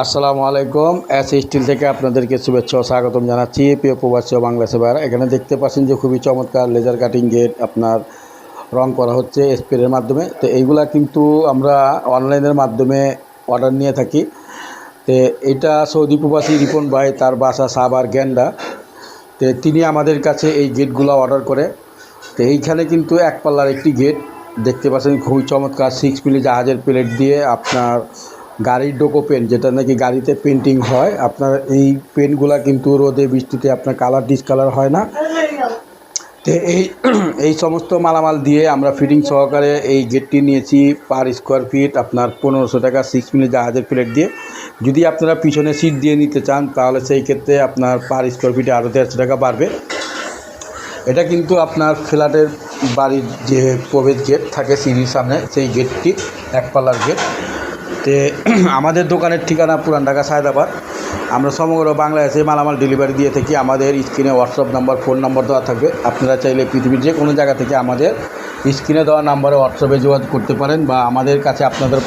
আসসালামু আলাইকুম। S still থেকে আপনাদেরকে শুভেচ্ছা ও স্বাগতম জানাচ্ছি। প্রিয় প্রবাসী ও বাংলা সেবার, এখানে দেখতে পাচ্ছেন যে খুবই চমৎকার লেজার কাটিং গেট আপনার রং করা হচ্ছে স্প্রের মাধ্যমে। তো এইগুলা কিন্তু আমরা অনলাইনের মাধ্যমে অর্ডার নিয়ে থাকি। তো এটা সৌদি প্রবাসী রিপন ভাই, তার বাসা সাবার গ্যান্ডা। তো তিনি আমাদের কাছে এই গেটগুলো অর্ডার করে। তো এইখানে কিন্তু এক পাল্লার একটি গেট দেখতে পাচ্ছেন, খুবই চমৎকার। সিক্স মিলি জাহাজের প্লেট দিয়ে আপনার গাড়ির ডোকো পেন, যেটা নাকি গাড়িতে পেন্টিং হয়, আপনার এই পেনগুলা কিন্তু রোদে, বৃষ্টিতে আপনার কালার ডিসকালার হয় না। তো এই এই সমস্ত মালামাল দিয়ে আমরা ফিটিং সহকারে এই গেটটি নিয়েছি পার স্কোয়ার ফিট আপনার পনেরোশো টাকা সিক্স মিলি জাহাজের প্লেট দিয়ে। যদি আপনারা পিছনে সিট দিয়ে নিতে চান, তাহলে সেই ক্ষেত্রে আপনার পার স্কোয়ার ফিটে আরও দেড়শো টাকা বাড়বে। এটা কিন্তু আপনার ফ্ল্যাটের বাড়ির যে প্রবেশ গেট থাকে সিঁড়ির সামনে, সেই গেটটি একপাল্লার গেট তে আমাদের দোকানের ঠিকানা পুরান ঢাকা, সায়দাবাদ। আমরা সমগ্র বাংলাদেশে মালামাল ডেলিভারি দিয়ে থাকি। আমাদের স্ক্রিনে হোয়াটসঅ্যাপ নাম্বার ফোন নাম্বার দেওয়া থাকবে। আপনারা চাইলে পৃথিবীর যে কোনো জায়গা থেকে আমাদের স্ক্রিনে দেওয়া নাম্বারে হোয়াটসঅ্যাপে যোগাযোগ করতে পারেন বা আমাদের কাছে আপনাদের